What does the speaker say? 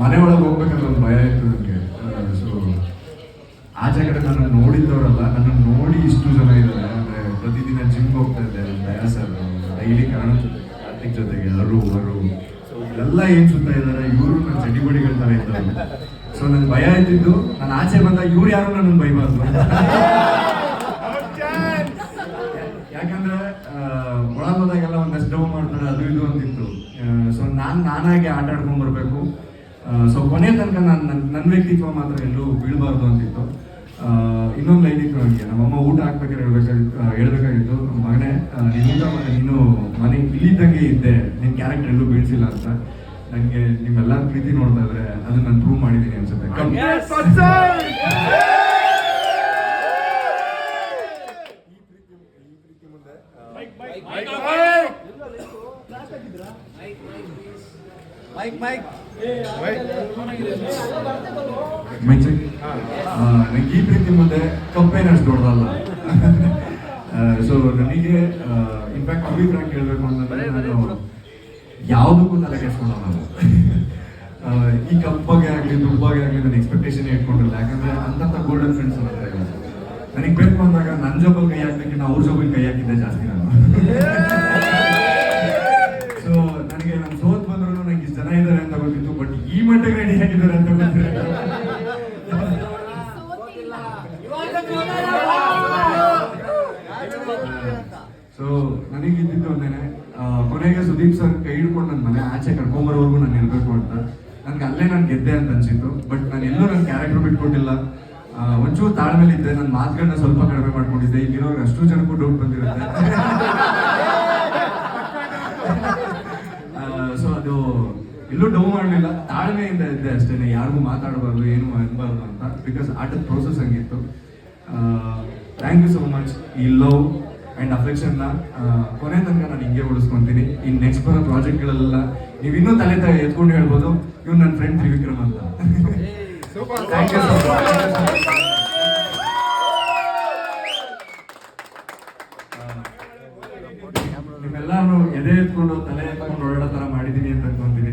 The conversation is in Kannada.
ಮನೆ ಒಳಗೆ ಹೋಗ್ಬೇಕಂದ್ರೆ ಒಂದು ಭಯ ಇತ್ತು ನನಗೆ. ಸೊ ಆಚೆ ಕಡೆ ನನ್ನ ನೋಡಿದ್ದವರಲ್ಲ ನನ್ನ ನೋಡಿ ಇಷ್ಟು ಜನ ಇದ್ದಾರೆ. ಅಂದ್ರೆ ಪ್ರತಿದಿನ ಜಿಮ್ ಹೋಗ್ತಾ ಇದ್ದೆ ಸರ್ ಡೈಲಿ ಕಾರಣ ಜೊತೆ ಕಾರ್ತಿಕ್ ಜೊತೆಗೆ ಅರು ಅರು ಎಲ್ಲ ಏನು ಸುತ್ತ ಇದ್ದಾರೆ? ಇವರು ನನ್ನ ಚಟಿಬಡಿಗಳ ತರ ಇದ್ದಾರೆ ಸೊ ನನಗೆ ಭಯ ಇದ್ದಿದ್ದು ನಾನು ಆಚೆ ಬಂದಾಗ ಇವ್ರು ಯಾರು ನನ್ನ ಬೈಬಾರ್ದು ಯಾಕಂದ್ರೆ ಒಳಗೆ ಹೋದಾಗೆಲ್ಲ ಒಂದಷ್ಟು ಡೌ ಮಾಡ್ತಾರೆ, ಅದು ಇದು ಅಂತಿತ್ತು. ಸೊ ನಾನು ನಾನಾಗಿ ಆಟ ಆಡ್ಕೊಂಡ್ ಬರ್ಬೇಕು. ಸೊ ಕೊನೆಯ ತನಕ ನಾನು ನನ್ನ ನನ್ನ ವ್ಯಕ್ತಿತ್ವ ಮಾತ್ರ ಎಲ್ಲೂ ಬೀಳಬಾರ್ದು ಅಂತಿತ್ತು. ಇನ್ನೊಂದು ಲೈನ್ ಇತ್ತು ನನಗೆ. ನಮ್ಮಮ್ಮ ಊಟ ಹಾಕ್ಬೇಕಾದ್ರೆ ಹೇಳ್ಬೇಕಾಗಿತ್ತು ಹೇಳ್ಬೇಕಾಗಿತ್ತು. ಮಗನೇ ನೀನು ಊಟ ಮಾಡಿ ನೀನು ಮನೆ ಇಲ್ಲಿದ್ದಂಗೆ ಇದ್ದೆ. ನಿನ್ನ ಕ್ಯಾರೆಕ್ಟರ್ ಎಲ್ಲೂ ಬೀಳಿಸಿಲ್ಲ ಅಂತ. ನನಗೆ ನಿಮ್ಮೆಲ್ಲರ ಪ್ರೀತಿ ನೋಡ್ತಾ ಇದ್ರೆ ಅದನ್ನ ನಾನು ಪ್ರೂವ್ ಮಾಡಿದ್ದೀನಿ ಅನ್ಸುತ್ತೆ. ನನಗೆ ಈ ಪ್ರೀತಿ ಮುಂದೆ ಕಂಪೇನ್ ಅಷ್ಟು ದೊಡ್ಡದಲ್ಲ ಸೊ ನನಗೆ ಇನ್ಫ್ಯಾಕ್ಟ್ ಅಭಿಪ್ರಾಯ ಕೇಳಬೇಕು ಅಂತಂದ್ರೆ ನಾನು ಯಾವುದಕ್ಕೂ ತಲೆ ಕೆಡ್ಸ್ಕೊಳ್ಳೋ ನಾನು ಈ ಕಪ್ ಬಗ್ಗೆ ಆಗಲಿ ದುಡ್ಡು ಬಗ್ಗೆ ಆಗಲಿ ನನ್ನ ಎಕ್ಸ್ಪೆಕ್ಟೇಷನ್ ಇಟ್ಕೊಂಡಿಲ್ಲ. ಯಾಕಂದ್ರೆ ಅಂತ ಗೋಲ್ಡನ್ ಫ್ರೆಂಡ್ಸ್ ನನ್ನ ಹತ್ರ ಇಲ್ಲ ನನಗೆ ಬೇಕು ಅಂದಾಗ ನನ್ನ ಜೊಬಲ್ ಕೈ ಹಾಕ್ಬೇಕಿನ್ನ ಅವ್ರ ಜೊಬಲ್ ಕೈ ಹಾಕಿದ್ದೆ ಜಾಸ್ತಿ ನಾನು ಸೊ ನನಗೆ ನಾನು ಸೋತ್ ಬಂದ್ರು ನಂಗೆ ಇಷ್ಟು ಜನ ಇದ್ದಾರೆ ಅಂತ ಗೊತ್ತಿತ್ತು ಬಟ್ ಈ ಮಟ್ಟಿಗೆ ರೆಡಿ ಆಗಿದ್ದಾರೆ ಅಂತ ಗೊತ್ತಿರಲಿಲ್ಲ ಸೊ ನನಗೆ ಇದ್ದಿದ್ದು ಒಂದೇನೆ ಆ, ಕೊನೆಗೆ ಸುದೀಪ್ ಸರ್ ಕೈ ಹಿಡ್ಕೊಂಡು ನನ್ನ ಮನೆ ಆಚೆ ಕರ್ಕೊಂಬರೋವರೆಗೂ ನಾನು ಇರಬೇಕು ಅಂತ. ನನಗೆ ಅಲ್ಲೇ ನಾನು ಗೆದ್ದೆ ಅಂತ ಅನ್ಸಿತ್ತು. ಬಟ್ ನಾನು ಎಲ್ಲೂ ನನ್ನ ಕ್ಯಾರೆಕ್ಟರ್ ಬಿಟ್ಕೊಟ್ಟಿಲ್ಲ. ಒಂಚೂರು ತಾಳ್ಮೇಲೆ ಇದ್ದೆ ನನ್ನ ಮಾತುಗಳನ್ನ ಸ್ವಲ್ಪ ಕಡಿಮೆ ಮಾಡ್ಕೊಂಡಿದ್ದೆ. ಇಲ್ಲಿರೋರ್ಗೆ ಅಷ್ಟು ಜನಕ್ಕೂ ಡೌಟ್ ಬಂದಿರುತ್ತೆ. ಸೊ ಅದು ಎಲ್ಲೂ ಡೌ ಮಾಡಲಿಲ್ಲ. ತಾಳ್ಮೆಯಿಂದ ಇದ್ದೆ ಅಷ್ಟೇ ಯಾರಿಗೂ ಮಾತಾಡಬಾರ್ದು, ಏನು ಅನ್ಬಾರ್ದು ಅಂತ. ಬಿಕಾಸ್ ಆಟದ ಪ್ರೋಸೆಸ್ ಹಂಗಿತ್ತು. ಥ್ಯಾಂಕ್ ಯು ಸೋ ಮಚ್ ಈ ಲವ್ ಆ್ಯಂಡ್ ಅಫೆಕ್ಷನ್ನ ಕೊನೆ ತನಕ ನಾನು ಹಿಂಗೆ ಉಳಿಸ್ಕೊತೀನಿ. ಇನ್ನು ನೆಕ್ಸ್ಟ್ ಬರೋ ಪ್ರಾಜೆಕ್ಟ್ಗಳೆಲ್ಲ ನೀವು ಇನ್ನೂ ತಲೆ ತ ಎತ್ಕೊಂಡು ಹೇಳ್ಬೋದು ಇವ್ ನನ್ನ ಫ್ರೆಂಡ್ ತ್ರಿವಿಕ್ರಮ್ ಅಂತ. ಥ್ಯಾಂಕ್ ನಿಮ್ಮೆಲ್ಲರೂ ಎದೆ ಎತ್ಕೊಂಡು ತಲೆ ಎತ್ಕೊಂಡು ಓಡಾಡೋ ಥರ ಮಾಡಿದ್ದೀನಿ ಅಂತ ಅನ್ಕೊಂತೀನಿ.